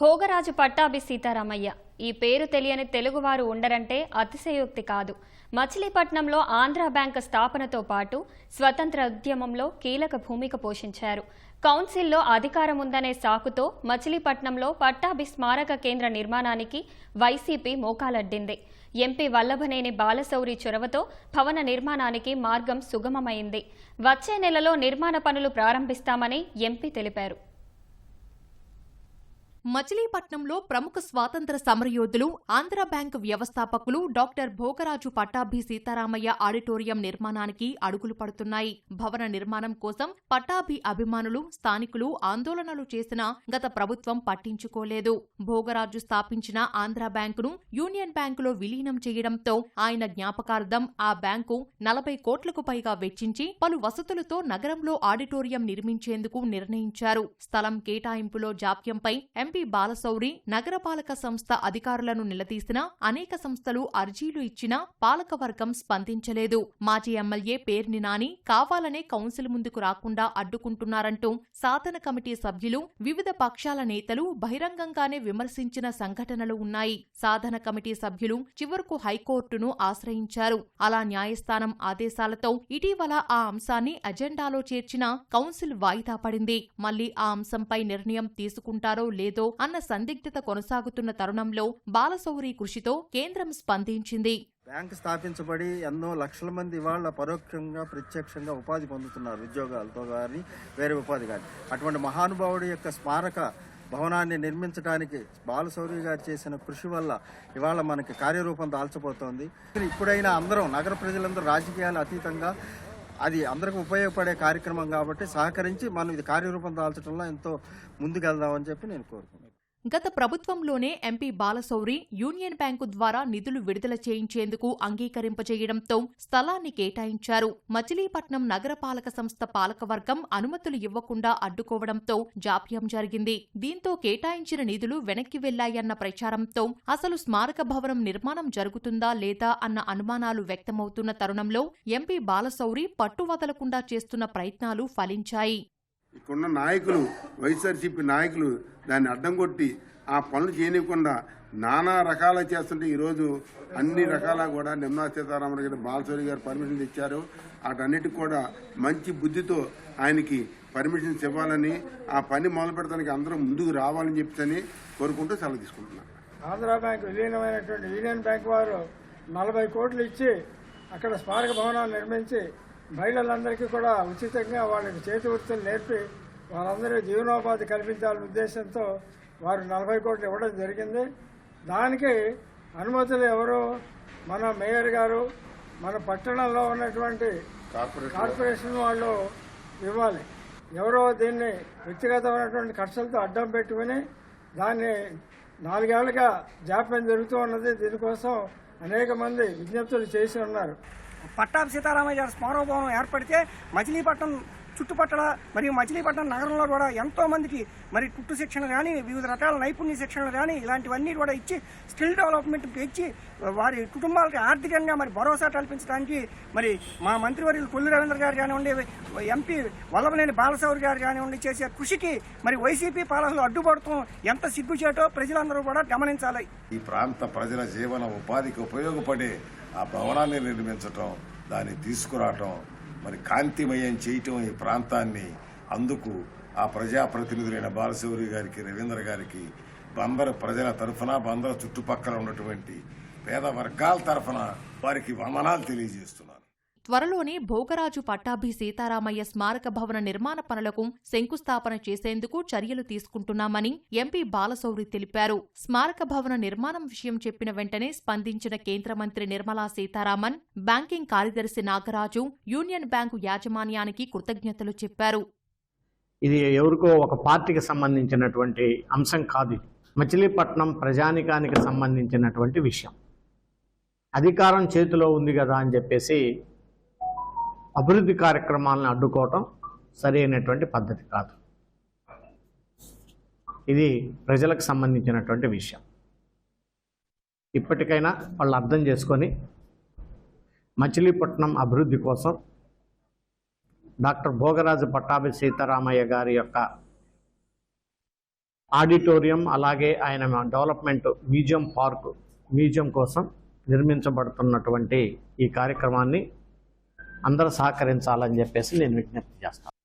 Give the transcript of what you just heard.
భోగరాజు పట్టాభి సీతారామయ్య. ఈ పేరు తెలియని తెలుగువారు ఉండరంటే అతిశయోక్తి కాదు. మచిలీపట్నంలో ఆంధ్రా బ్యాంక్ స్థాపనతో పాటు స్వతంత్ర ఉద్యమంలో కీలక భూమిక పోషించారు. కౌన్సిల్లో అధికారం ఉందనే సాకుతో మచిలీపట్నంలో పట్టాభి స్మారక కేంద్ర నిర్మాణానికి వైసీపీ మోకాలడ్డింది. ఎంపీ వల్లభనేని బాలశౌరి చొరవతో భవన నిర్మాణానికి మార్గం సుగమమైంది. వచ్చే నెలలో నిర్మాణ పనులు ప్రారంభిస్తామని ఎంపీ తెలిపారు. మచిలీపట్నంలో ప్రముఖ స్వాతంత్ర సమరయోధులు ఆంధ్ర బ్యాంకు వ్యవస్థాపకులు డాక్టర్ భోగరాజు పట్టాభి సీతారామయ్య ఆడిటోరియం నిర్మాణానికి అడుగులు పడుతున్నాయి. భవన నిర్మాణం కోసం పట్టాభి అభిమానులు స్థానికులు ఆందోళనలు చేసినా గత ప్రభుత్వం పట్టించుకోలేదు. భోగరాజు స్థాపించిన ఆంధ్ర బ్యాంకును యూనియన్ బ్యాంకులో విలీనం చేయడంతో ఆయన జ్ఞాపకార్థం ఆ బ్యాంకు నలభై కోట్లకు పైగా వెచ్చించి పలు వసతులతో నగరంలో ఆడిటోరియం నిర్మించేందుకు నిర్ణయించారు. స్థలం కేటాయింపులో జాప్యంపై ఎంపీ బాలశౌరి నగరపాలక సంస్థ అధికారులను నిలదీసినా అనేక సంస్థలు అర్జీలు ఇచ్చినా పాలకవర్గం స్పందించలేదు. మాజీ ఎమ్మెల్యే పేర్ని నాని కావాలనే కౌన్సిల్ ముందుకు రాకుండా అడ్డుకుంటున్నారంటూ సాధన కమిటీ సభ్యులు వివిధ పక్షాల నేతలు బహిరంగంగానే విమర్శించిన సంఘటనలు ఉన్నాయి. సాధన కమిటీ సభ్యులు చివరకు హైకోర్టును ఆశ్రయించారు. అలా న్యాయస్థానం ఆదేశాలతో ఇటీవల ఆ అంశాన్ని అజెండాలో చేర్చిన కౌన్సిల్ వాయిదా పడింది. మళ్ళీ ఆ అంశంపై నిర్ణయం తీసుకుంటారో లేదో అన్న సందిగ్ధత కొనసాగుతున్న తరుణంలో బాలశౌరి కృషితో కేంద్రం స్పందించింది. బ్యాంక్ స్థాపించబడి ఎన్నో లక్షల మంది ఇవాళ పరోక్షంగా ప్రత్యక్షంగా ఉపాధి పొందుతున్నారు ఉద్యోగాలతో కానీ వేరే ఉపాధి కానీ అటువంటి మహానుభావుడి యొక్క స్మారక భవనాన్ని నిర్మించడానికి బాలశౌరి గారు చేసిన కృషి వల్ల ఇవాళ మనకి కార్యరూపం దాల్చబోతోంది. ఇప్పుడైనా అందరం నగర ప్రజలందరూ రాజకీయాలు అతీతంగా అది అందరికి ఉపయోగపడే కార్యక్రమం కాబట్టి సహకరించి మనం ఇది కార్యరూపం దాల్చడంలో ఎంతో ముందుకెళ్దామని చెప్పి నేను కోరుకున్నాను గత ప్రభుత్వంలోనే ఎంపీ బాలశౌరి యూనియన్ బ్యాంకు ద్వారా నిధులు విడుదల చేయించేందుకు అంగీకరింపజేయడంతో స్థలాన్ని కేటాయించారు. మచిలీపట్నం నగరపాలక సంస్థ పాలకవర్గం అనుమతులు ఇవ్వకుండా అడ్డుకోవడంతో జాప్యం జరిగింది. దీంతో కేటాయించిన నిధులు వెనక్కి వెళ్ళాయన్న ప్రచారంతో అసలు స్మారక భవనం నిర్మాణం జరుగుతుందా లేదా అన్న అనుమానాలు వ్యక్తమవుతున్న తరుణంలో ఎంపీ బాలశౌరి పట్టువదలకుండా చేస్తున్న ప్రయత్నాలు ఫలించాయి. ఇక్కడున్న నాయకులు వైఎస్ఆర్సీపీ నాయకులు దాన్ని అడ్డం కొట్టి ఆ పనులు చేయనివ్వకుండా నానా రకాల చేస్తుంటే ఈరోజు అన్ని రకాల కూడా నిర్మలా సీతారామన్ గారు బాలసూరి గారు పర్మిషన్లు ఇచ్చారు. వాటన్నిటికి కూడా మంచి బుద్ధితో ఆయనకి పర్మిషన్స్ ఇవ్వాలని ఆ పని మొదలు పెడతానికి అందరూ ముందుకు రావాలని చెప్పని కోరుకుంటూ సెలవు తీసుకుంటున్నాను. ఆంధ్రా బ్యాంక్ విలీనమైనటువంటి యూనియన్ బ్యాంక్ వారు నలభై కోట్లు ఇచ్చి అక్కడ స్మారక భవనాలు నిర్మించి మహిళలందరికీ కూడా ఉచితంగా వాళ్ళకి చేతి వృత్తులు నేర్పి వాళ్ళందరూ జీవనోపాధి కల్పించాలనే ఉద్దేశంతో వారు నలభై కోట్లు ఇవ్వడం జరిగింది. దానికి అనుమతులు ఎవరు? మన మేయర్ గారు మన పట్టణంలో ఉన్నటువంటి కార్పొరేషన్ వాళ్ళు ఇవ్వాలి. ఎవరో దీన్ని వ్యక్తిగతమైనటువంటి ఖర్చులతో అడ్డం పెట్టుకుని దాన్ని నాలుగేళ్ళుగా జాప్యం జరుగుతూ ఉన్నది. దీనికోసం అనేక మంది విజ్ఞప్తులు చేసి ఉన్నారు. పట్టాభి సీతారామయ్య గారి స్మారక భవనం ఏర్పడితే మచిలీపట్నం చుట్టుపక్కల మరియు మచిలీపట్నం నగరంలో కూడా ఎంతో మందికి మరి కుట్టు శిక్షణ కానీ వివిధ రకాల నైపుణ్య శిక్షణలు కానీ ఇలాంటివన్నీ కూడా ఇచ్చి స్కిల్ డెవలప్మెంట్ ఇచ్చి వారి కుటుంబాలకి ఆర్థికంగా మరి భరోసా కల్పించడానికి మరి మా మంత్రివర్యులు కొల్లు రవీంద్ర గారు కానివ్వండి ఎంపీ వల్లభనేని బాలసౌరి గారు కానివ్వండి చేసే కృషికి మరి వైసీపీ పాలకులు అడ్డుపడటం ఎంత సిగ్గుచేటో ప్రజలందరూ కూడా గమనించాలి. ఈ ప్రాంత ప్రజల జీవన ఉపాధికి ఉపయోగపడే ఆ భవనాన్ని నిర్మించటం దాన్ని తీసుకురావటం మరి కాంతిమయం చేయటం ఈ ప్రాంతాన్ని అందుకు ఆ ప్రజాప్రతినిధులైన బాలశౌరి గారికి రవీంద్ర గారికి బందరు ప్రజల తరఫున బందరు చుట్టుపక్కల ఉన్నటువంటి పేద వర్గాల తరఫున వారికి వందనాలు తెలియజేస్తున్నాను. త్వరలోనే భోగరాజు పట్టాభి సీతారామయ్య స్మారక భవన నిర్మాణ పనులకు శంకుస్థాపన చేసేందుకు చర్యలు తీసుకుంటున్నామని ఎంపీ బాలశౌరి తెలిపారు. స్మారక భవన నిర్మాణం విషయం చెప్పిన వెంటనే స్పందించిన కేంద్ర మంత్రి నిర్మలా సీతారామన్ బ్యాంకింగ్ కార్యదర్శి నాగరాజు యూనియన్ బ్యాంకు యాజమాన్యానికి కృతజ్ఞతలు చెప్పారు. ఇది ఎవరికో ఒక పార్టీకి సంబంధించినటువంటి అంశం కాదు మచిలీపట్నం ప్రజానికానికి సంబంధించినటువంటి విషయం. అధికారం చేతిలో ఉంది కదా అని చెప్పేసి అభివృద్ధి కార్యక్రమాలను అడ్డుకోవటం సరైనటువంటి పద్ధతి కాదు. ఇది ప్రజలకు సంబంధించినటువంటి విషయం. ఇప్పటికైనా వాళ్ళు అర్థం చేసుకొని మచిలీపట్నం అభివృద్ధి కోసం డాక్టర్ భోగరాజు పట్టాభి సీతారామయ్య గారి యొక్క ఆడిటోరియం అలాగే ఆయన డెవలప్మెంట్ మ్యూజియం పార్క్ మ్యూజియం కోసం నిర్మించబడుతున్నటువంటి ఈ కార్యక్రమాన్ని అందరూ సహకరించాలని చెప్పేసి నేను విజ్ఞప్తి చేస్తాను.